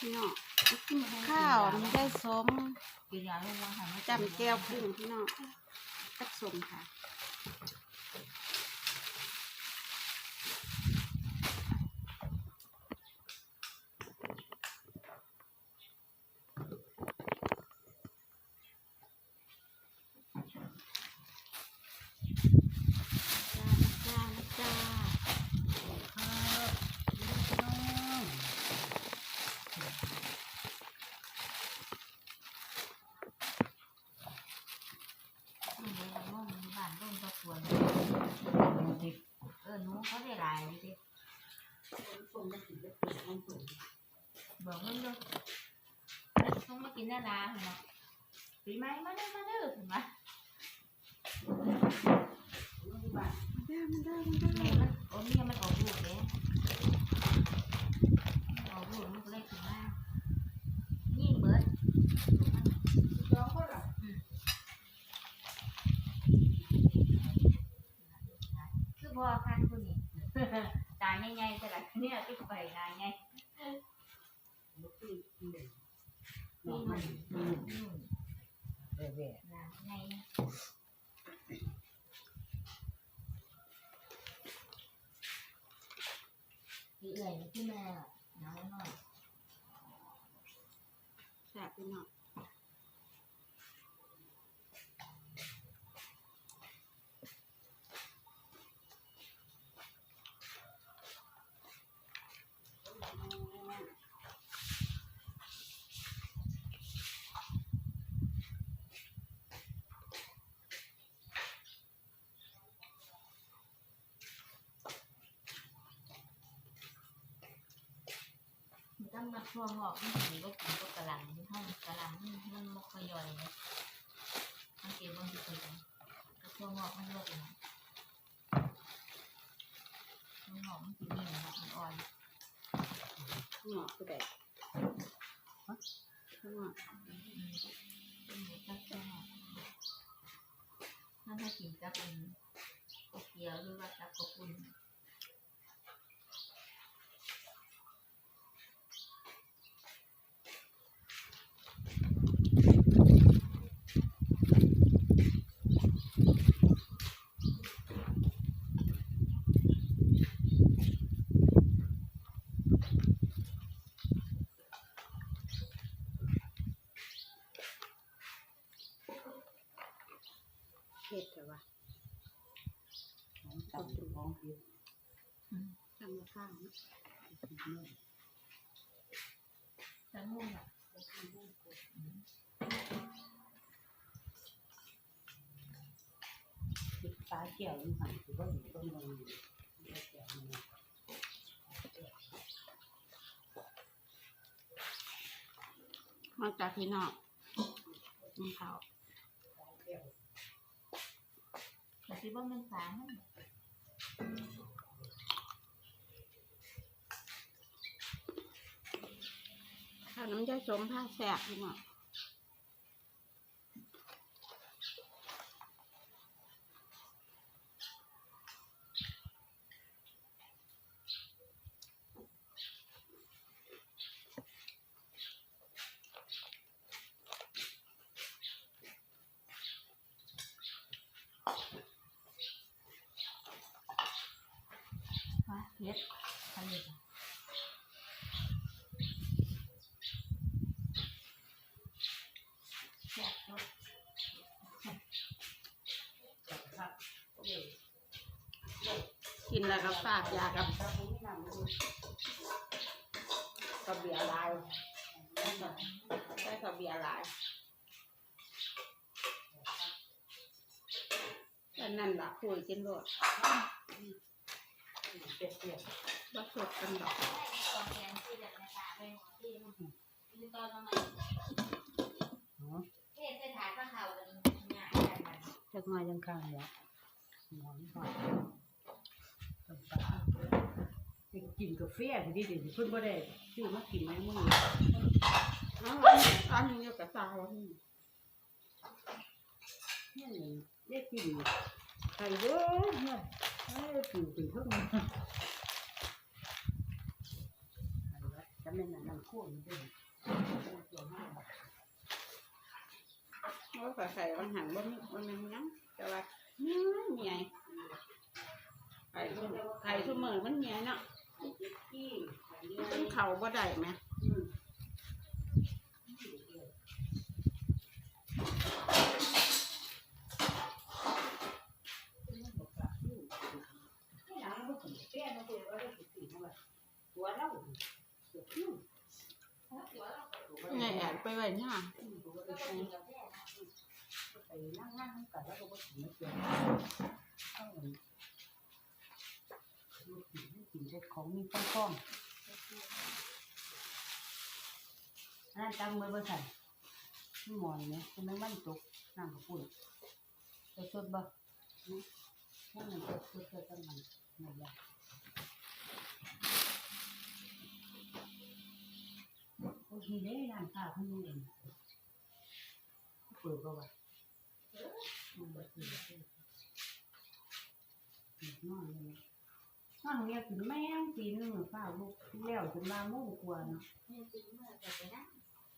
พี่น้องกินข้าวมันได้สมกินยาลงมาหันมาจำแก้วกุ้งพี่น้องกัดสมค่ะ จ้าจ้าจ้า บ้านร่มก็ควรเออหนูเขาได้หลายเลยดิ บอกมันดูต้องมากินหน้าร้านเนาะปีใหม่มาเด้อมาเด้อถึงมามันได้มันได้มันได้แม่มันโอ้เมียมันออกลูกเลยออกลูกมันก็เลยถึงมายิ่งเบิด คือพอคันคนนี้ ตาใหญ่ๆแต่ละเนี่ยที่ไปตาใหญ่นี่มันอืม เว้ย ตาใหญ่ที่เอื่อยที่แม่น้อยหน่อย แซ่บพี่น้อง มัน ต้องมาทั่วงอกมันถือว่ากินก็กระหล่ำที่ห้องกระหล่ำมันมันม่ค่อยย่อยเลยมันเก็บบางทีคนกันกระทั่วงอกมันเลือกเลยมันหอมมันกินนี่นะมันอ่อนหอกคือแดดฮะหงอกถ้าถ้ากินกับเป็นกบเกี๊ยวหรือว่ากับกบปุ่น ผ็ดแต่ว่าของจำของผิดทำมาข้างนะแล้วมุ่งอะผิดตาเกี่ยวอยู่หันถือว่าอยู่ตรงนี้เดี๋ยวเกี่ยวมันมาจากพี่นองกินข้าว แต่คิดว่ามันสามนข้าวน้ำยาสมผ้าแสบพี่น้อง ว่าเผ็ดทะเลแซ่บสุด กิ นแล้วก็ฝากยากับก็เบียร์ลายใส่กับเบียร์หลายแต่นั่นล่ะคุยกินรสเปรี้ยวบ่สดกันดอกตอนแกงที่แบบในตาไปหมดที่มันคือตอนทำไมๆเนาะเทศเทศถ่ายข้าวเขากันง่ายกันมันจักมายังข้างเนี่ยหมอนก่อนต้องสา ไปกินกาแฟพอดีเดี๋ยวเพิ่นบ่ได้ซื้อมากินในมื้ออ้าอันนี้อยู่กับสาวนี่เนี่ยนี่ได้กินไข่เด้อเนี่ยให้ผิวเป็นเพิ่งไข่วัดจำเป็นอันนั้นคู่นี่เด้อวห้าบาทว่าข่อยใส่บางหันบ่มีบ่แม่นยังแต่ว่าเนื่อยเหนื่อย ไข่ซุไข่ซุมื้อมันเนื่อยเนาะที่กินข้าบ่ได้แหมเงี้ยไงแอบไปไว้หน้าไปนั่งนั่งกันแล้วก็บ่ถึงไม่เกี่ยวเอเหมือนลูกกิ นลูกกินเด็ดของมีข้องๆอันนั้นจำไว้บ่ใส่ที่หมอนเนี่ยคุณไม่มั่นตกนั่งกับปุ่นจะสดบ่นั่งมันสดสดสดตั้งมันไม่ยากโอ้ยเด้ร้านค้าเพิ่นยังเองเปิดบ่วะมันบ่ถือว่าเป็นนอนเลย นอนเนี่ยกินแม่งตีหนึงฟ้าลูกแล้วจนมาโมงกว่าเนาะนี่จริงเมื่อจะไปนั่ง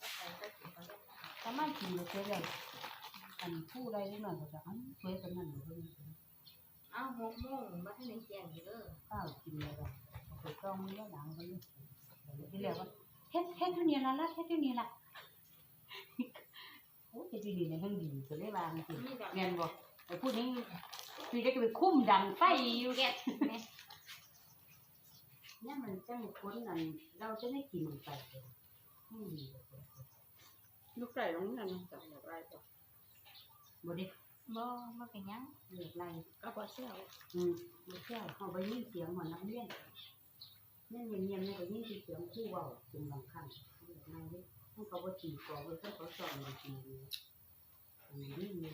ก็ไปก็กินเขาเล่นถ้ามันกินเยเจ๊เลยอันผู้ใดได้หน่อยก็จะอันสวยกันนั่นเลยเอาหกโมงมาที่ไหนแจงอยู่เด้อข้าวกินเลยก็เอาไปต้องมันแล้วหลังก็เลยที่แล้วว่าเฮ็ดเฮ็ดเท่านี้ละละเฮ็ดเท่านี้ละโอ้ยเฮ็ดเท่านี้เนี่ยเพิ่งดีก็เลยวางจริงเรียนบอกไอ้พูดนี้คือจะไปคุ้มดังไฟอยู่แก เนี่ยเนี่ยมันจังคนนั้นเราจะได้กินมันไปเลยอืมลูกไก่ลงนั่นจับแบบไรก็บ่ได้บ่บ่เป็นหยังเลือกไรก็บ่เชี่ยวอืมบ่แค่เขาไปยินเสียงเหมือนนักเรียนเนี่ยเงียบๆเนี่ยก็ยินเสียงครู่เว้าเป็นบางครั้งเลือกไรเด้มันก็บ่ตีกรอบเลยเขาสอนมันตีอันนี้นี่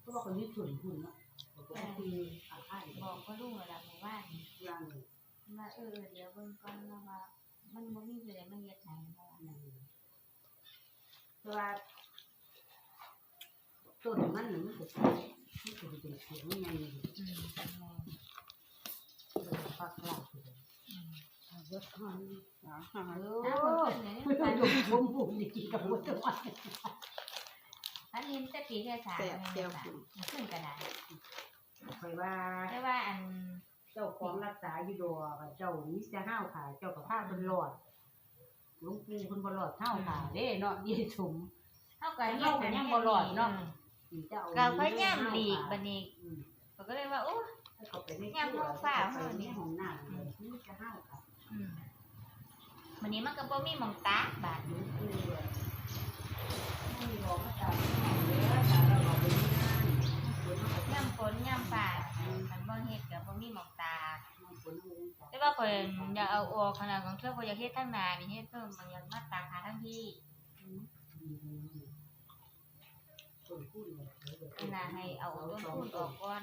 เพราะว่าคนนี้ส่วนหุ่นเนาะ ปกติอาหารบอกก็ลุงระดับหมู่บ้านอย่างว่าเออเดี๋ยวเบิ่งก่อนนะว่า มันบ่มีผู้ใดมาเฮ็ดให้เพราะว่านั้นเพราะว่าต้นมันน่ะมันก็สิมันก็สิเป็นเสียงใหญ่อืมฟักลาบเลยอืมเยอะมากอ๋อเออ้าวอเพิ่นเนี่ยไม่ต้มัอนงยกชมพูนี่กินกับวัตถุวันอันนี้มันแต่ปีแค่สามแต่แม่นเจียวบ่กินมันขึ้นกระดาษ คอยว่าแต่ว่าอันเจ้าของรักษาอยู่ดอกเจ้ามิจะห้าวขาเจ้ากับผ้าเป็นหลอดหลวงปู่เพิ่นบ่หลอดห้าวขาเด้เนาะยี่สมเฮาก็เฮาก็ยังบ่รอดเนาะเจ้าก็พยายามหลีกบัดนี้อืมเขาก็เลยว่าโอ้ให้เขาไปในยามห้องฟ้าไปเฮาในนี่ห้องน้ำเลยมิจะห้าวขาอืมวันนี้มันก็บ่มีหมองตากบาดหลวงปู่อะไม่มีรองมาตามแล้วตาเราบอก ว่าข่อยอยากเอาออกขนาดของเธอข่อยอยากเฮ็ดทั้งหน้านี่เฮ็ดเพิ่มมันอยากมาตากหาทั้งที่ต้นพูดเลยอันน่ะให้เอาต้นทุนออกก่อน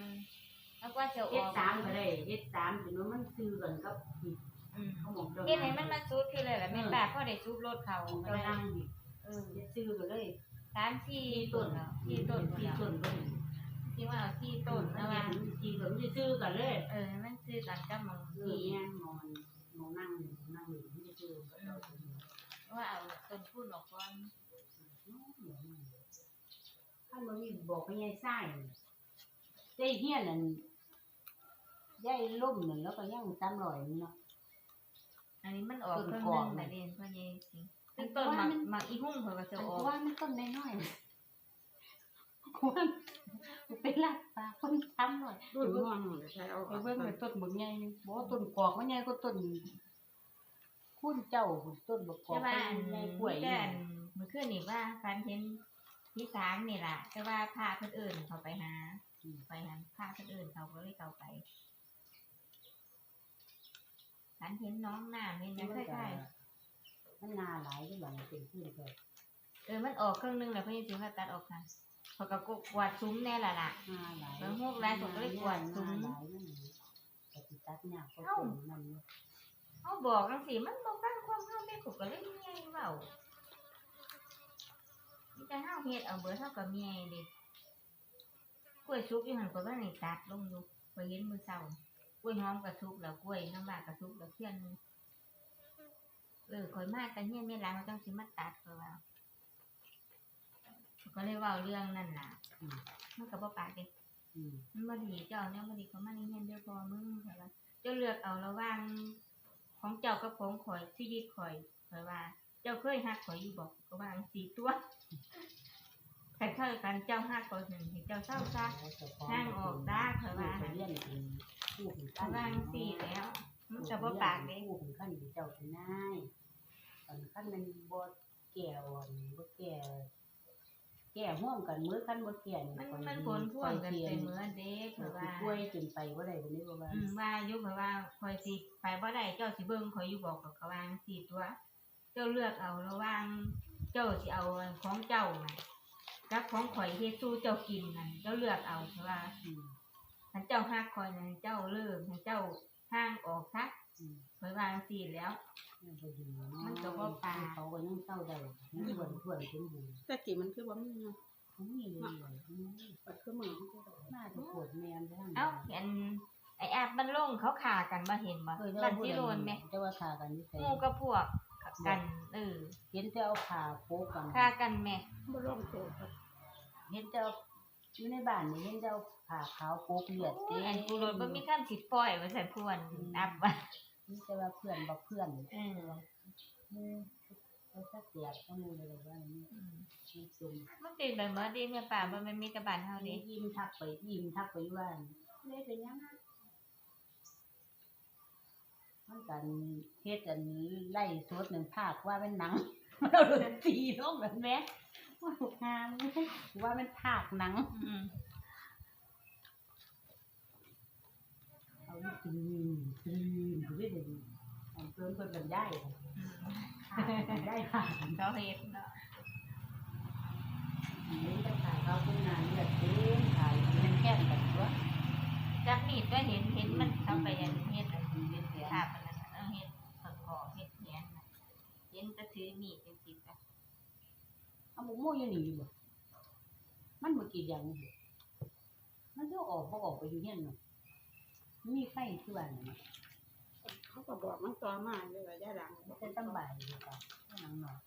แล้วก็จะเอาเฮ็อดอกสามก็ได้เฮ็ดสามถึงว่ามันซื้อกันกับผิดอืมเขาบอกเจ้าเฮ็ดให้มันมาซุดพี่เลยล่ะแม่นป้าพอได้ซุบรถเขาของก็เจ้าได้นั่งผิดเออเฮ็ดซื้อก็เลยสามสี่ต้นแล้วสี่ต้นที่แล้วต้นก็ดีที่ว่าเอาสี่ต้นแล้แล้ววว่าว่าที่ก็มันจะซื้อกันเลยเออมันซื้อกันกับหมองเออ ที่ เนี่ยนอนนอนนั่งนั่งอยู่ไม่ได้ซื้อก็เอาไป ว่าเอาต้นทุนออกก่อน ท่าน บ่มีบอกให้ยายไส้ได้เฮียนนั่นยายล่มนั่นแล้วก็ยังตามรอยนี่เนาะ อันนี้มันออกต้นเครื่องกนึอกงน่ะน่ะเด่นเพิ่นยังสิซึ่งต้นหมักหมักอีหุ่งเพิ่นก็จะอันออกว่ามันต้นน้อยๆควรเป็นลักปลาคนทำหน่อย รุ่นม่วงใช้เอาไปเบิ่งไปต้นบักใหญ่นี่บ่ต้นกอกมันใหญ่กว่าต้นคุณเจ้าพุ่นต้นบักกอแต่กว่ามัอันนใหญ่นี้กล้วยแต่นี่อันเมื่อคืนนี่ว่าฟันเห็น พี่สางนี่ล่ะ แต่ว่าพาเพิ่นเอิ้นเขาไปหาไปหาพาเพิ่นเอิ้นเขาก็เลยเข้าไปฟันเห็นน้องน้ำเห็นหยังคล้ายมันนาหลายที่บังเป็นพื้นก็ๆเออมันออกเครื่องนึงแล้วเพิ่นสิมาตัดออกค่ะเขาก็กวาดซุ้มแน่ล่ะล่ะนาหลายเบิ่งพวกหลายผมก็เลยกวาดซุ้มนาหลายมันก็สิตัดยากก็ต้นมันเขาบอกจังซี่มันบ่ฟังความเฮาแม่กูก็เลยเมียเว้า มีแต่เฮาเฮ็ดเอาเบิดเฮาก็เมียดิกล้วยสุกอยู่หั่นก็บ่ได้ตัดลงอยู่ก็เห็นมื้อเช้ากล้วยหอมกระทุกแล้วกล้วยน้ำมากกระทุกแล้วเที่ยนหนึงเออข่อยมากกันเฮียไม่ล้างจังสิมาตัดเพราว่าก็เลยเว้าเรื่องนั่นน่ะมันก็บ่ปากเด้อืมมันบ่ดีเจ้าเนี่ยบ่ดีเขามาในเฮียนเด้อพอมึงแต่ว่าเจ้าเลือกเอาระหว่างของเจ้ากับของข่อยชีวิตข่อยข่อยว่า จ้าเคยฮักข่อยอยู่บ่ก็ว่าจังซี่ตัวแต่เท่ากันเจ้าฮักข่อยหนึ่งให้เจ้าเศร้าซะนั่งออกได้เถอะว่าเรียนเป็นผู้เป็นก็ว่าจังซี่แล้วมันก็บ่ปากเด้ผู้เป็นขั้นเจ้าเป็นนายตอนขั้นมันบ่แก่อ่อนบ่แก่แก่ห่วงกันมื้อขั้นบ่แก่มันมันผลพ่วงกันไปเหมือนเด้เพราะว่าป่วยจนไปบ่ได้บ่นี้บ่ว่าอืมว่าอยู่เพราะว่าข่อยสิไปบ่ได้เจ้าสิเบิ่งข่อยอยู่บอกกับกะวาจังซี่ตัวเจ้าเลือกเอาระหว่างเจ้าสิเอาของเจ้าน่ะกับของข่อยเฮ็ดสู้เจ้ากินนั่นเจ้าเลือกเอาเพราะว่าอืมถ้าเจ้าฮักข่อยนั่นเจ้าเลิกให้เจ้าห่างออกซะอืมข่อยว่าจังซี่แหล้ว มันก็ดีเนาะมันก็บ่ปากเขาก็ยังเศร้าได้มันส่วนส่วนสมบูรณ์แต่กี่มันคือว่ามีเนาะเขามีเลยอืมปัดคือมือมันก็ได้น่าจะปวดแม่นไปทางเอ้าเห็นไอ้แอบมันลงเขาขากันบ่เห็นบ่เออลันสิโรนแม่แต่ว่าขากันนี่ใส่หมู่กับพวก กันเออเห็นแต่เอาขาโป๊กกันฆ่ากันแม่บ่ลงโตครับเห็นแต่เอาอยู่ในบ้านนี่เห็นแต่เอาผ้าขาวโป๊กเลือดเต็อันกูรถบ่มีคำสิปล่อยว่าซั่นพวนนับว่านี่แต่ว่าเพื่อนบอกเพื่อนเออมือเขาสักเสียกก็มือเลยว่านี่อืมมีจุ่มมันเป็นแบบว่าดีแม่ป่าบ่แม่นมีแต่บ้านเฮาเอาเด้เด้ยิ้มทักไปยิ้มทักไปว่าเลยเป็นยังไง กันเฮ็ดอันไล่สดหนึ่งภาคว่าเป็นหนังเอาโดนตรีลงแบบแม่ว่าถูกงานว่าเป็นภาคหนังเอาลูกตีนตีนดูด้ดีอันเพิ่มเพิ่มกันได้ได้ค่ะเขาเฮ็ดเนาะนี่จะขายเขาเป็นงานเลือดเต็มขายเป็นแค่นกันตัวจักมีดก็เห็นเห็นมันเข้าไปอันเฮ็ดอันเฮ็ดเสียภาพ ห็นแต่ถือมีดจังซี่จ้ะเอาหมูโม่ยังหนีอยู่บ่มันบ่กี่อย่างนี่มันก็ออกบ่ออกไปอยู่เฮียนเนาะมีไฟที่บ้านน่ะเขาก็บอกมันต่อมาเลยว่าย่าดังมันจะตั้งบ่ายอยู่ก่อนหนังหน่อย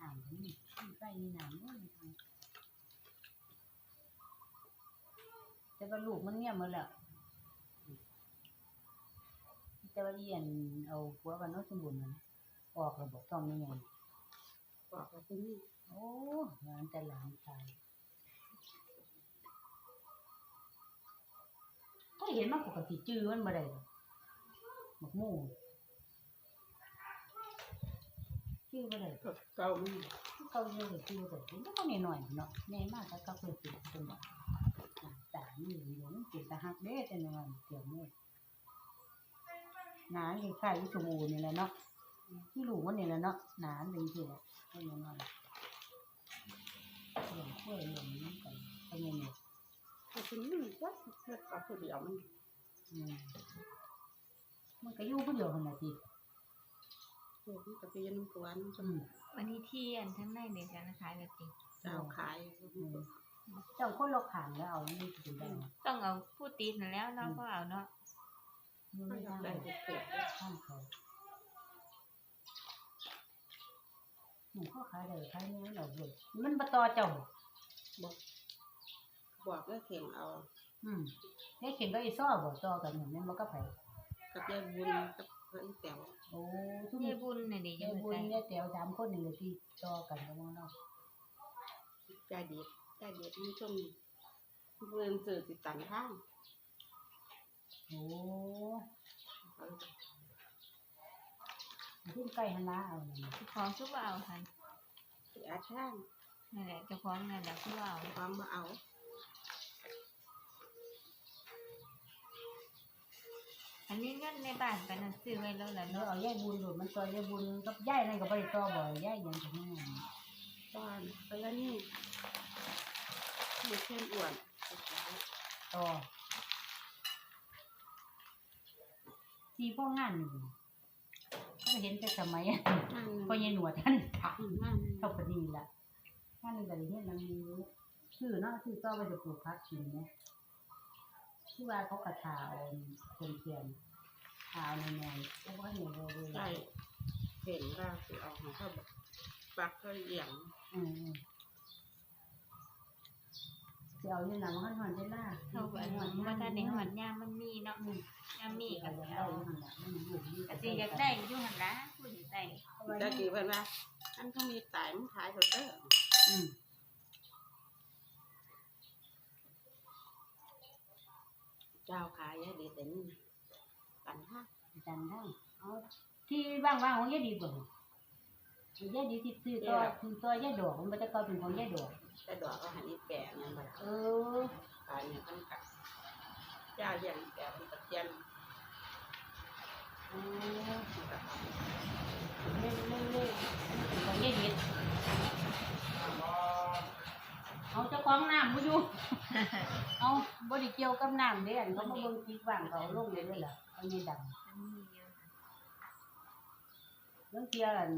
น้ำก็มีมีไฟมีน้ำโอ้ยทางแต่ว่าลูกมันเงียบหมดแล้วแต่ว่าเรียนเอาผัวกันเนาะสมบูรณ์มัน ออกระบบต้องยังไงบอกว่าที่นี่โอ้งานแต่หลานชายก็เห็นมันปกติจื้อมันบ่ได้ดอกหมกหมู่จื้อบ่ได้ก็เก่ามันเขาเรียกว่าจื้อบ่ได้มันก็น้อยๆเนาะแม่มากก็เขาเคยสิเป็นแบบตานี่หลงเป็นตาหักเด้แต่น้อยเกี่ยวแม่หนาอยู่ไข่อยู่สมูนี่แหละเนาะ ที่ลูกมันนี่แหละเนาะหนาเป็นที่แหละให้น้อยๆเรื่องช่วยเรื่องนี้กันก็ยังไงก็ที่นี่ก็เลือกเอาผู้เดียวมันอืมมันก็อยู่ผู้เดียวขนาดที่ลูกมันก็ไปเรียนกวนอืมวันนี้ที่อันทั้งในในการขายแบบนี้เจ้าขายเจ้าคนเราขานแล้วเอานี่ถึงได้ต้องเอาผู้ติดนั่นแล้วเนาะก็เอาเนาะมันมัไม่นได้ได้เกิดข้างเขา หนูเขาขายได้ขายนี้เราเลยมันมาต่อเจ้าบอกบอกแล้วเข่งเอา อืมให้เข็นก็อีซ้อบ่ต่อกันเหมือนนั้นมันก็ไปกับยายบุญกับเพื่อนแต๋วโอ้ทุกยายบุญน่ะนี่ยัยางยบ่บุญใส่ยายแต๋วสามคนนี่เลยที่ต่อกันกันเนาะยายเด็ดยายเด็ดมันช่วงเพื่อนสื่อติดตันทางโอ้ เขาขึ้นใกล้ฮันละเอาเนี่ยเจ้าของคือว่าเอาหั่นสิอาช่างนั่นแหละเจ้าของนั่นแหละคือว่าเอาความมาเอาอันนี้เงินในบ้านไปนั่นซื้อไว้แล้วล่ะแล้วเนาะเอายายบุญโดดมันต่อยายบุญกับยายนั่นก็บ่ไปต่อบ่ยายยังจะให้ตอนไปแล้วนี่มีเช่นอ้วนต่อที่พ่องานนี่ ก็เห็นแต่สมัยนั่งพ่อยังหนวดท่านถักนั่งเท่าปานนีละท่านแต่เห็นนางนี้ชื่อเนาะชื่อต่อไปจะปลูกพักกินเนี่ยที่ว่าเขากระทาเอาเทียนเทียนทาในแนวเพราะว่าในโรงเรียนใช่เห็นว่าสิเอาของเขาแบบปักเขาเอียงอืม จะเอาอยู่หนังมันหอนได้ล่ะเขาก็อันนั้นว่าถ้าในหอดยามมันมีเนาะยามมีก็เอาสิเอาเอาหันหลังมันอยู่ที่ก็สิอยากได้อยู่หั่นล่ะผู้สิได้ตะกี้เพิ่นว่าอันเขามีตายมันขายเขาเด้ออืมเจ้าขายยาดีแต่นี่ปันห้าจันได้เอาที่ว่างๆของยายดีบ่ ยายดีที่ซื้อต่อซื้อต่อยายดอกมันบ่จะก็เป็นของยายดอกแต่ดอกก็หันอีแปะนั่นบ่ล่ะเออขายเนี่ยมันกัเจ้าอย่างแปะมันตะเกียนเออเล่นเล่นเล่นของยายดีเอาเจ้าของน้ำบ่อยู่เอาบ่ได้เกี่ยวกับน้ำเด้อันเขามาเบิ่งคลิปว่างเขาเอาลงเลยเด้อล่ะเอานี่ดังมันมีอยู่เรื่องเที่ยอัน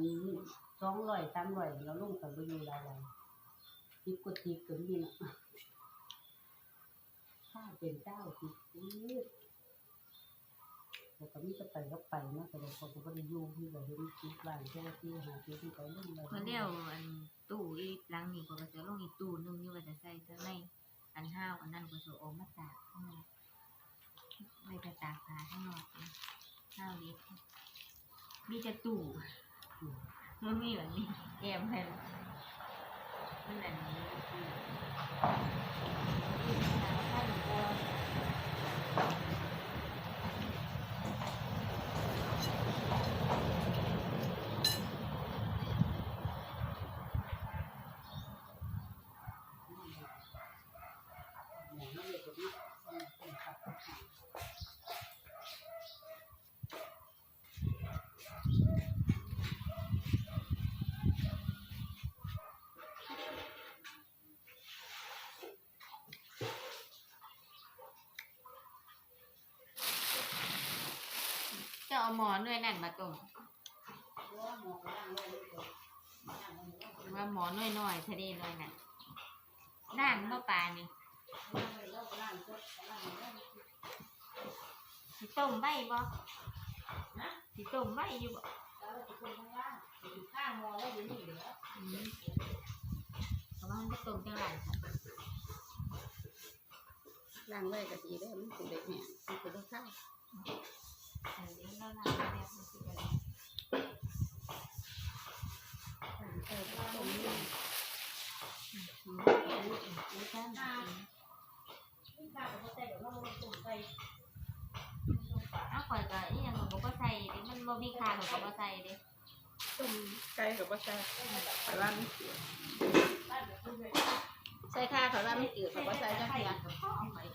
สองร้อยสามร้อยเราลงกันบ่อยู่หลายวันติดกดติดก็มีเนะถ้าเป็นเจ้าติดติดแล้วก็มีแต่ไปก็ไปนะแต่เขาก็บ่ได้ยู่งที่ก็เห็นคลิปว่างเจ้าที่หาที่ที่เขาลงเลยเขาเรียกอันตู้อีหลังนี่ก็จะลงอีตู้นึงอยู่ว่าจะใส่เท่าในอันห้าวอันนั้นก็จะออกมาตากข้างนอกไม่ไปตากผ้าข้างนอกห้าวเล็กมีแต่ตู้ มันมีแบบนี้แอบให้มันแบบนี้ตู้ข้าวบัว เอาหมอหน่วยนั่นมาต้มว่าหมอหน่วยน้อยทะเลหน่อยน่ะด้านบ่ปลานี่สิต้มไว้บ่สิต้มไว้อยู่บ่อืมเพราะว่ามันจะต้มจังไรค่ะล้างไว้ก็ดีได้อมันเป็นเด็กเนี่ยมันเป็นลูกข้าวอันนี้ เราทำแล้วมันสิอะไรเออตรงนี้อืมไม่ใช่หมาเอาข่อยก็อีหยังก็บ่ใส่เด้มันบ่มีค่าข่อยก็บ่ใส่เด้ต้มไก่กับว่าใส่แต่ว่ามันจืดใส่ข้าวเขาว่ามันจืดแต่ว่าใส่จังเพียกับพ่อข่อย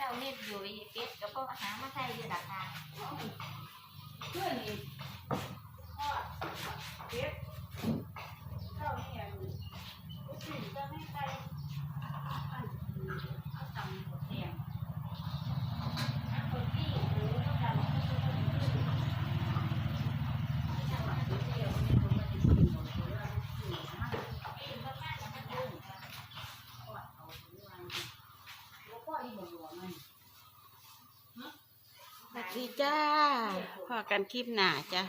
เจ้าเน็ตอยู่อีเป็ดก็บ่หามาใส่อยู่ดักทาเพื่อนนี่ทอดเป็ดเจ้าเนี่ยก็สิจะไม่ไปอันเอาตำหัวแดงอันคนที่หรือก็ดำก็คือคนที่จังหวัดที่เดียวเนี่ยคนที่กินหมดเลยว่าที่มากเองก็น่าจะมันยุ่งกอดเอาถึงวันแล้วก็อีหลวงมัน สวัสดี จ้าพอกันคลิปหน้าจ้า